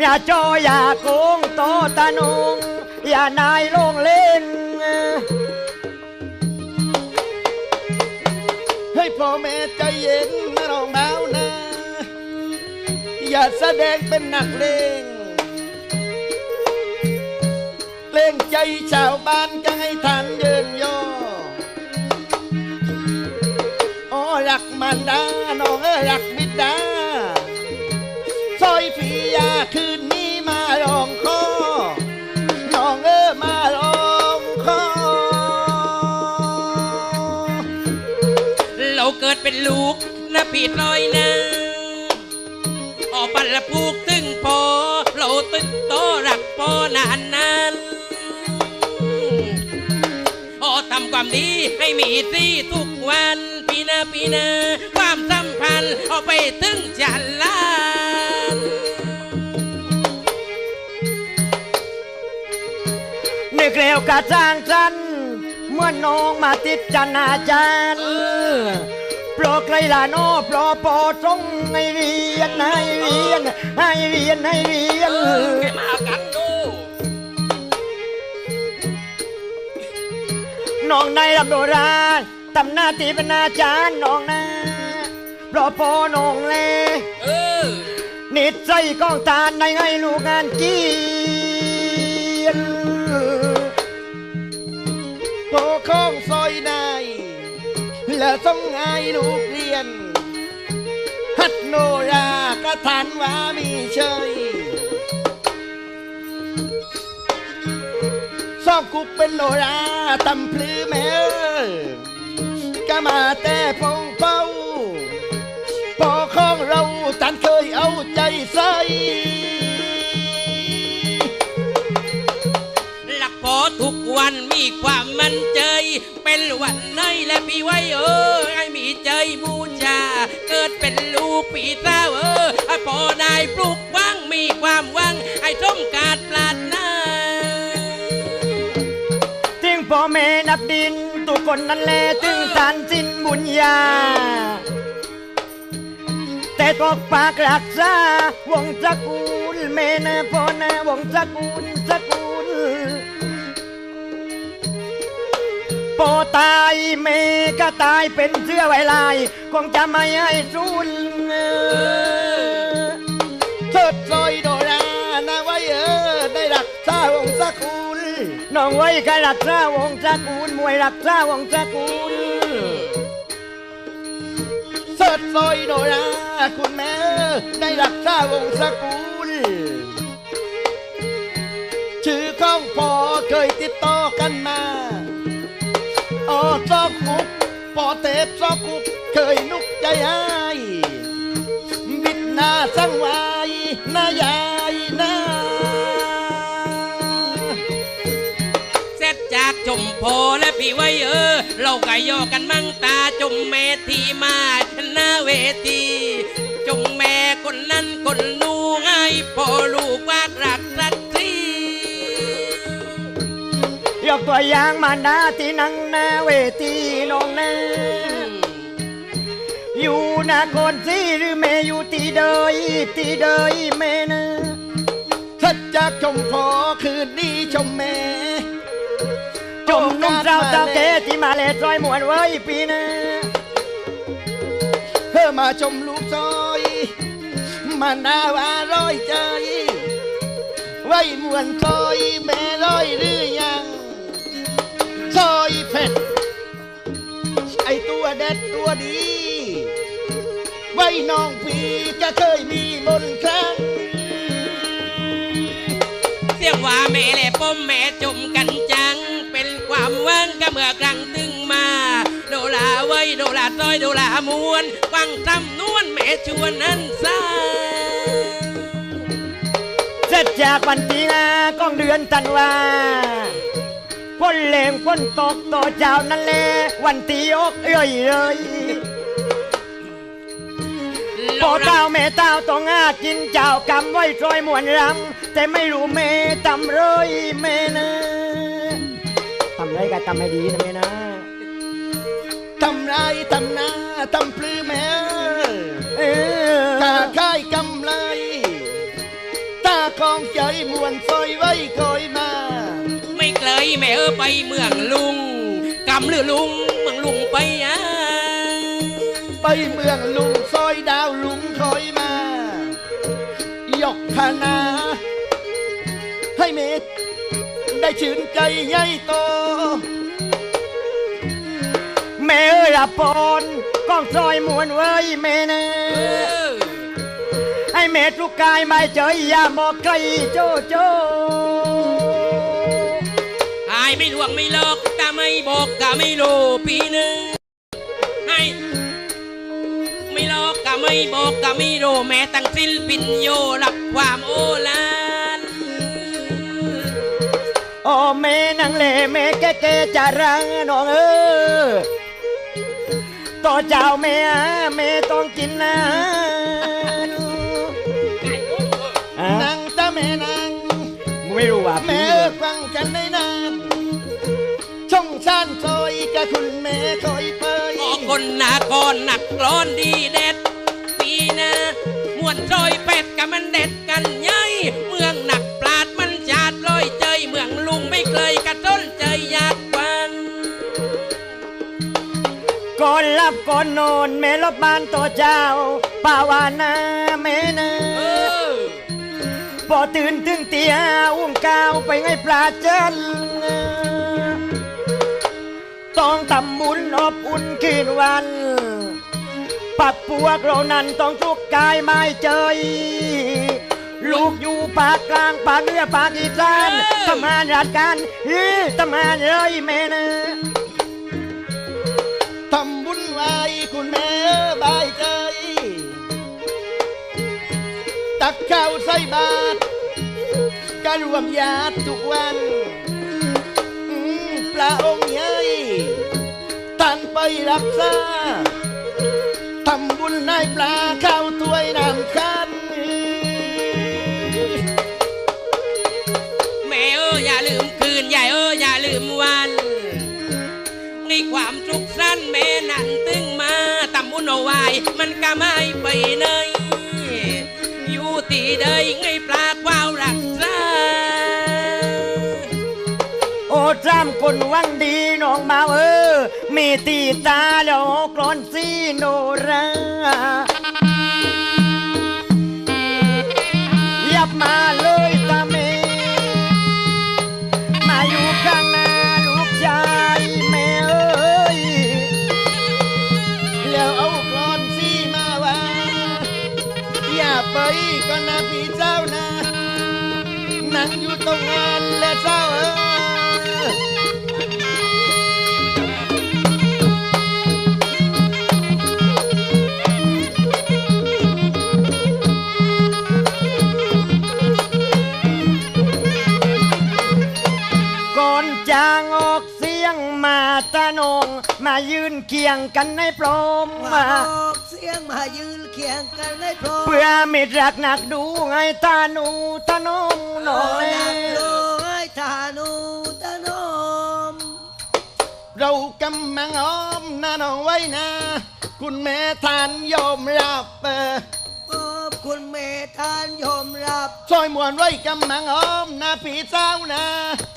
อย่าจอยาโกงโตตะนุงอย่านายลงเล่นให้พ่อแม่ใจเย็นนะน้องดานะ อย่าแสดงเป็นนักเลงเล่งใจชาวบ้านก็ให้ทานเยินย่ออ๋อรักมันดาน้องเอ้ยรักบิดา กนะพี่ลอยนะออกปันละพูกตึงพอเราตึงโตรักพอนานนานโอ้ทำความดีให้มีสีทุกวันปีนาปีนาความสัมพันธ์เอาไปถึงจันลานนึกแล้วกระจ้างจันเมื่อน้องมาติดจันอาจารย์ โปรไกลลาโนโปรปอทรงให้เรียนให้เรียนให้เรียนให้เรียนแกมากันดูน้องในรับโดราทำหน้าที่เป็นอาจารย์น้องนะโปรปอน้องเลเออนิดใจกองตาในไงลูกงานเกียนโปข้องซอยนาย และต้องไงลูกเรียน ฮัดโนรากระทันว่ามีเชยซอกกุกเป็นโนราตำพลือแม่ก็มาแต่พงเป้าปอข้องเราตันเคยเอาใจใส่หลับพอทุกวันมีความมั่นใจ และพี่ไว้เออให้มีใจบูชาเกิดเป็นลูกปีเต้าเออให้พอได้ปลูกวังมีความวังให้สมการปรารถนาถึงพ่อแม่นับดินทุกคนนั่นแหละถึงทานสิ้นบุญญาแต่ตกปากรักษาวงตระกูลแม่นะพ่อนะวงตระกูลตระกูล พอตายแม่ก็ตายเป็นเสื้อไวลาย คงจะไม่ให้สูญเชิดซอยโดรานะไว้เออได้รักษาวงศกุลน้องไว้ก็รักษาวงตระกูลมวยรักษาวงตระกูลเชิดซอยโดราคุณแม่ได้รักษาวงศกุลชื่อของพ่อเคยติดต่อกันมา ออกกุกปอเทพซอกกุกเคยนุกใจให้บิดหน้าสังไว้หน้ายายหน้าเสร็จจากจมโพและพี่ไว้เออ เราก็โยอกันมั่งตาจมแมทีมาหน้าเวทีจงแม่คนนั้นคนนู้ให้พ่อลูกวาดรัก ยกตัวอย่างมาหน้าที่นั่งหน้าเวทีน้องนะอยู่นาคนซีหรือแม่อยู่ที่เดยที่เดยแม่นะถ้าจากชมพอคืนนี้ชมแม่จมนุ่มเจ้าเจ้าเกที่มาเลตรอยหมวนไว้ปีนะเพื่อมาชมลูกซอยมาหน้าว่าร้อยใจไว้มวนซอยแม่ร้อยหรือยัง ซอยเผ็ด ไอตัวเด็ดตัวดี ไว้น้องพี่ก็เคยมีมนต์ครั้ง เสียงว่าแม่และป้อมแม่จมกันจัง เป็นความหว่างก็เมื่อครั้งตึงมา โดลาไว้โดลาต้อยโดลามวนฟังจำนวนแม่ชวนนั้นซาเสร็จจากวันที่ห้าของเดือนธันวา คนเลงคนตกต่อเจ้านั่นแหละวันที่ยกเอ้ยเลยพอเต้าแม่เต้าต้องหากินเจ้ากำไว้ซอยหมวนรำแต่ไม่รู้แม่ทำเลยแม่นะทำเลยก็ทำให้ดีนะแม่นะทำไรทำนาทำปลื้มแม่เออตาค่ายกำไรตาของใจมวนซอยไว้คอยมาไม่เค ยแม่เออไปเมืองลุงกำหรือลุงเมืองลุงไปอะไปเมืองลุงซอยดาวลุงคอยมา ยกคณาให้เมตได้ชื่นใจใหญ่โต แม่เอ้ยอะปอนกองซอยมวนเว้ยแม่นะเออให้แม่ทุกกายไม่เจออย่าบอกใครโจโจอาย ไม่ลวงไม่หลอกกะไม่บอกกะไม่รู้ปีหนึ่งให้ไม่หลอกกะไม่บอกกะไม่รู้แม้ตั้งสิ้นปินโยรับความโอลานโอ้แม่นังเลแม่แก่แก่ๆจะรังน้องเออต่อเจ้าแม่แม่ต้องกินนะอะนั่งตาแม่นั่งไม่รู้ว่าแม่ อนหนักร้อนดีเด็ดปีหนะมวนซอยเป็ดกับมันเด็ดกันใหญ่เมืองหนักปราดมันจาดลอยเจยเมืองลุงไม่เคยกระต้นเจยอยากฟังก่อนรับก่อนนอนแม่รบบ้านต่อเจ้าป่าวานาแม่นะเออพอตื่นถึงตีห้าอุ้มก้าวไปไงปลาเจัน ต้องทำบุญอบอุ่นคืนวันปักพวกเรานั้นต้องทุกกายไม่เจยลูกอยู่ปากกลางปากเหนือปากอีสานทำงานราชการเฮ้ยทำงานเลยแม่นะทำบุญไว้คุณแม่บายใจตักข้าวใส่บาตรการรวมญาติทุกวัน รักษาทำบุญให้ปลาข้าวถ้วยน้ำคันแม่เอออย่าลืมคืนใหญ่เอออย่าลืมวันในความสุขสั้นแม่นั่นตึงมาตำบุญเอาไว้มันก็ไม่ไปไหนอยู่ที่ใดไงปลา คนวังดีน้องมาเออมีตีตาแล้วกรอนซีโนรา เสียงมาตะนง มายืนเคียงกันในพร้อมมามาออกเสียงมายืนเคียงกันให้พร้อมเพื่อมิตรรักหนักดูไงตาหนูตาน้องน้องแน่นักโลให้ทานูตะนอมเรากำมังอ้อมนาน้องไว้นะ คุณแม่ทานยอมรับเออขอบ คุณเมตทานยอมรับ ซอยมวนไว้กำมังอ้อมนะพี่เจ้านะ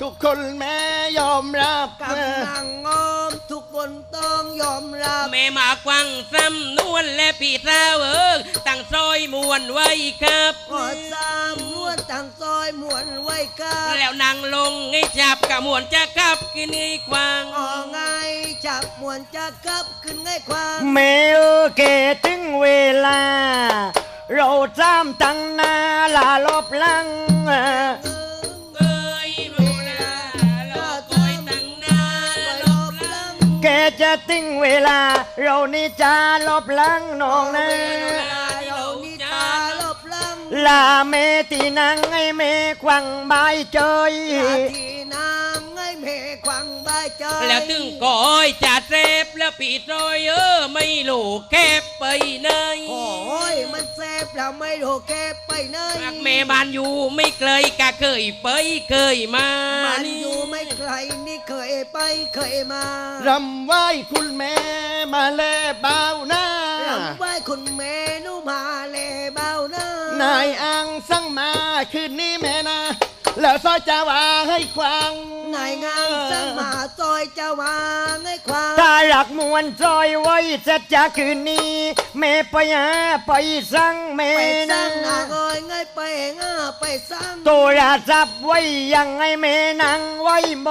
ทุกคนแม่ยอมรับเออกำลังงอม ทุกคนต้องยอมรับ แม่มากวังซ้ำนวลและพี่สาวเอิงตั้งซอยมวนไว้ครับขอสามมวนตั้งซอยมวนไว้กับแล้วนั่งลงให้จับกับมวนจะกลับกินไอ้ควางออไงจับมวนจะกลับขึ้นไงความเมเออเกถึงเวลา เราจำตั้งนาลาลบลังเอ้ยรู้นะเราคอยตั้งนานไปลรบลังงแกจะติ้งเวลา เรานี่จะลบลังน้องนะเรานิทาลบลังลาเมตีนังไอเมควังใบายเจย แล้วตึงก้อยจัดเรบแล้วปีดรอยเออไม่รู้แคบไปไหนโอ้ยมันแซบแล้วไม่รู้แกไปไหนรักแม่บ้านอยู่ไม่เคยกะเคยไปเคยมามันนี่อยู่ไม่ไกลนี่เคยไปเคยมารำไหว้คุณแม่มาแลเบาหน้าลำไว้คุณแม่หนูมาแลเบาหน้านายอังสั่งมาคืนนี้แม่นะ แล้วซอยจะว่าให้ควังนายงามสังมาซอยจะวางให้ความถ้าหลักมวนจอยไว้จะจะคืนนี้แม่ไปหาไปสั่งแม่ไปสนะร้างนาเอ้ยไงไปง่าไปสร้างโตราจับไว้ยังไงแม่นังไว้โม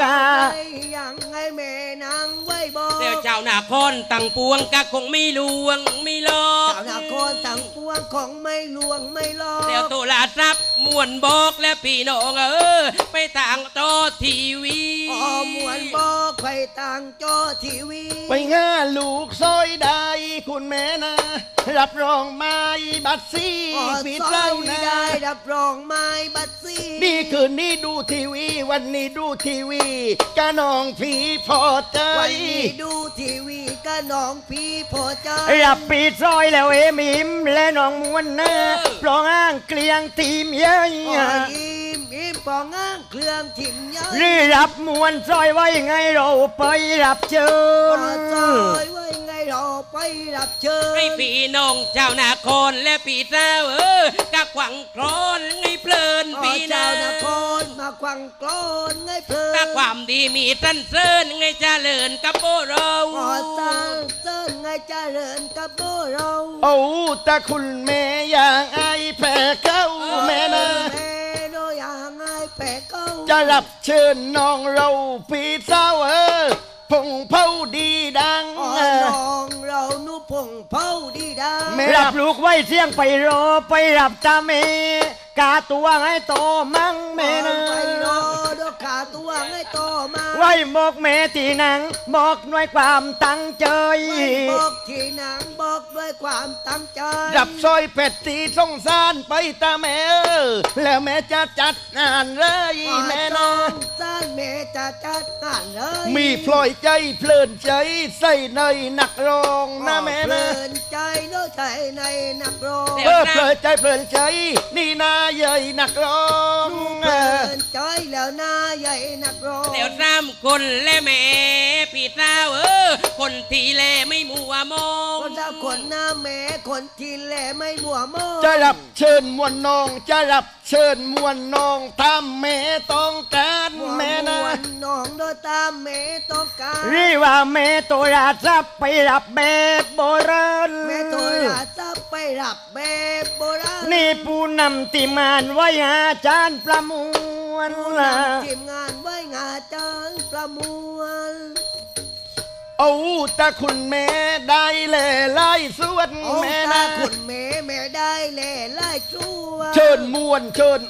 กาไปยังไงแม่นางไว้บอกเดี๋ยวเจ้าหน้าคอนตั้งปวงก็คงไม่ลวงไม่หลอกเจ้านาโคนทั้งปวงของไม่ลวงไม่ลอกเดี๋ยวโทรศัพท์มวนบอกและพี่น้องเออไปทางจอทีวีอ๋อมวนบอกไปต่างจอทีวี ไปง่าลูกซอยได้คุณแม่นะ รับรองไม้บัตรซีอ๋อพี่ซอเจ้ายนะได้รับรองไม้บัตรซีนี่คืนนี้ดูทีวี วันนี้ดูทีวีกะน้องผีพอใจวันนี้ดูทีวีก็น้องพี่พอใจรับปีซอยแล้วเอมิมและน้องมวนนะปลองอ้างเกลียงทีมเยอะ มยิ้มปองอ้างเครื่องทิมเยอะรีรับมวนซอยไว้ไงเราไปรับเชิญซอยไว้ไงเราไปรับเชิญให้พี่น้องเจ้านาคนและพี่สาวเออกะขวังครอนให้เพลินพี่เจ้านาครมาควังกลอนไงเพลินถ้าความดีมีสั้นเสริญไงเจริญกับโบเราอ๋อสร้างเส้นไงเจริญกับโบเราโอ้แต่คุณแม่อย่างไอแพ้เข้าแม่นะ แม่โนอย่างไงแปะเก้าจะรับเชิญน้องเราพี่เจ้าเออพงเผาดีดังอ๋อเออน้องเรานุพงเผาดีดาแม่รับลูกไว้เสียงไปรอไปรับตาเมกาตัวให้โตมั่งแม่นะ ตัวให้โตมาไว้บอกแม่ที่หนังบอกหน่วยความตั้งใจบอกที่หนังบอกด้วยความตั้งใจ รับซอยเป็ดตีสงสารไปตาแม่เออแล้วแม่จะจัดงานเลยอ๋อแม่น้นะองสร้างแม่ จะจัดงานเลยมีพลอยใจเพลินใจใส่ในนักร้องนะแม่เพนะลินใจโน้ใจในนักร้องเออเพลินใจเพลินใจ นี่นาใหญ่นักร้องเพเอลิอนใจแล้วหน้าใหญ่นักร้องเดี๋ยวสามคนและแม่พี่สาวเออ คนที่แลไม่มัวมองคนละคนหน้าแม่คนที่แลไม่มัวมองจะรับเชิญมวลน้อง จะรับเชิญมวลน้องทำแม่ต้องการ ตามแม่ต้องการรีว่าแม่โตราจับไปรับแบบโบราณแม่โทรศัพท์ไปรับแบบโบราณนี่ผู้นำทีมงานไว้อาจารย์ประมวลผู้นำทีมงานไว้งานจารย์ประมวลโอ้แต่คุณแม่ได้เล่ไล่สวดโอ้แม่ตานะคุณแม่แม่ได้แล่ไล่ชัวเชิญมวลเชิญ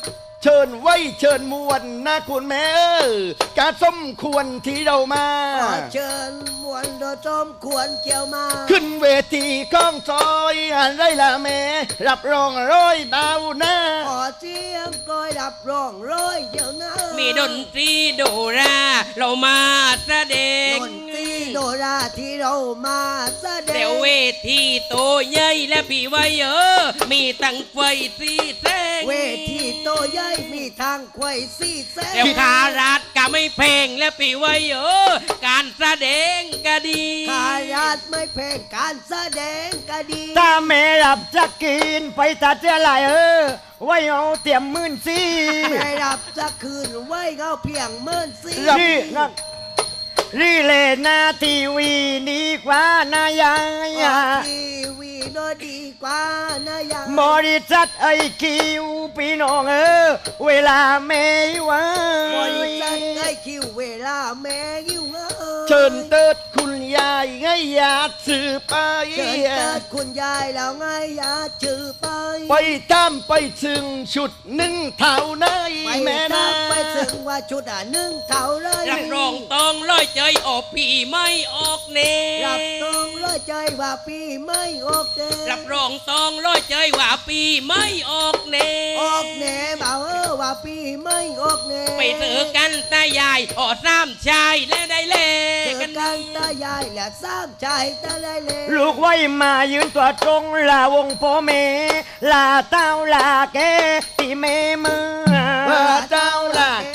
เชิญไว้เชิญมวลนะคุณแม่เออกาสมควรที่เรามา ขอเชิญมวลโดยจอมควรเกี่ยวมา ขึ้นเวทีก้องซอยอะไรล่ะแม่รับรองร้อยดาวหน้าขอเสียงกลอยรับร้องร้อยเดี๋ยวนะมีดนตรีโดรา เรามาแสดง ดนตรีโดราที่เรามาแสดงเดี๋ยวเวทีโตใหญ่และพี่ไว้เออมีตั้งไฟสีแสงเวทีโตใหญ่มีทางไขว้สี่แสนเดี๋ยวขารัดก็ไม่เพลงและพี่ไว้เออการแสดงก็ดีขาราดไม่เพลงการแสดงก็ดีถ้าแม่รับจะกินไปตัดเจ้าไหลเออไว้เอาเตรียมมื่นซีไม่รับจะคืนไว้เขาเพียงเมินสีรีนะ รีเลหนาทีวีดีกว่านายาออกทีวีโดยดีกว่านะยังบริษัทไอคิวพี่น้องเออเวลาแม่ว่าบริษัทไอ้คิวเวลาแม่ยิ้วเอ้ยเชิญเติดคุณยายไงอยาสื่อไป เชิญเกิดคุณยายแล้วไงอย่าจือไป ไปตามไปถึงชุดหนึ่งเท่าในไปแม่นะตามไปถึงว่าชุดอะหนึ่งเท่าเลยรับรองต้องร้อยใจออกพี่ไม่ออกเนรับตรงร้อ ยใจว่าปีไม่ออกเดรับรองต้องร้อยใจว่าปีไม่ออกเนออกแหน่บ่าวเออว่าปีไม่ออกแหน่ไปเจอกันตายายออสามชายและได้เล่เจอกันกันตายายและสามใจตะเลยเลยลูกไว้มายืนตัวตรงลาวงพ่อแม่ลาเต้าลาแกที่แม่มือว่าเจ้าล่ะแก